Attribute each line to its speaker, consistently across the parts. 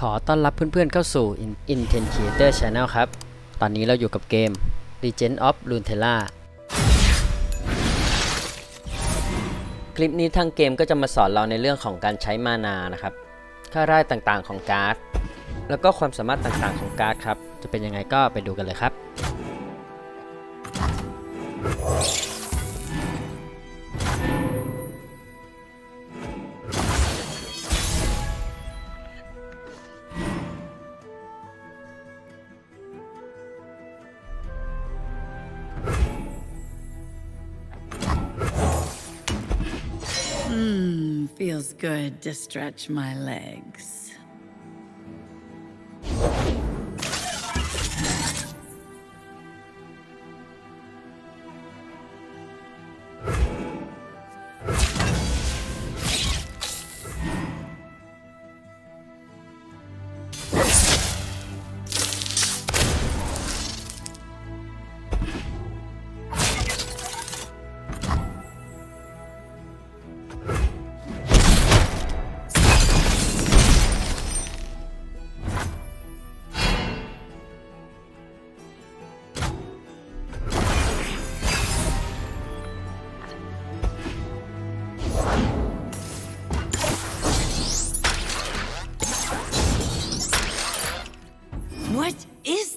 Speaker 1: ขอต้อนรับเพื่อนๆเข้าสู่ Intent Creator Channel ครับ ตอนนี้เราอยู่กับเกม Legend of Runeterra คลิปนี้ทางเกมก็จะมาสอนเราในเรื่องของการใช้มานานะครับ ค่าได้ต่างๆของการ์ด แล้วก็ความสามารถต่างๆของการ์ดครับ จะเป็นยังไงก็ไปดูกันเลยครับ
Speaker 2: feels good to stretch my legs.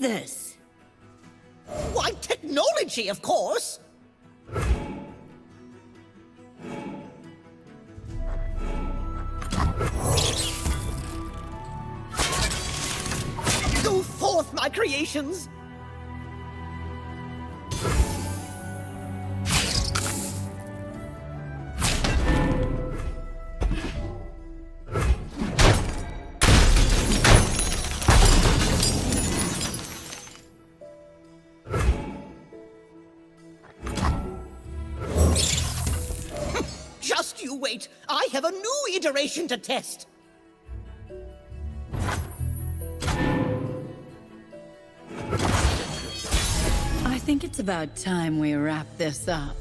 Speaker 2: This?
Speaker 3: Why, technology, of course! Go forth, my creations! Wait! I have a new iteration to test!
Speaker 2: I think it's about time we wrap this up.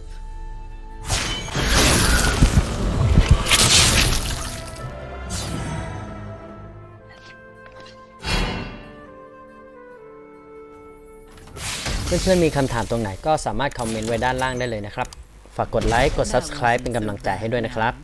Speaker 1: เพื่อนๆมีคำถามตรงไหนก็สามารถคอมเมนต์ไว้ด้านล่างได้เลยนะครับ ฝากกดไลค์ กด subscribe เป็นกำลังใจให้ด้วยนะครับ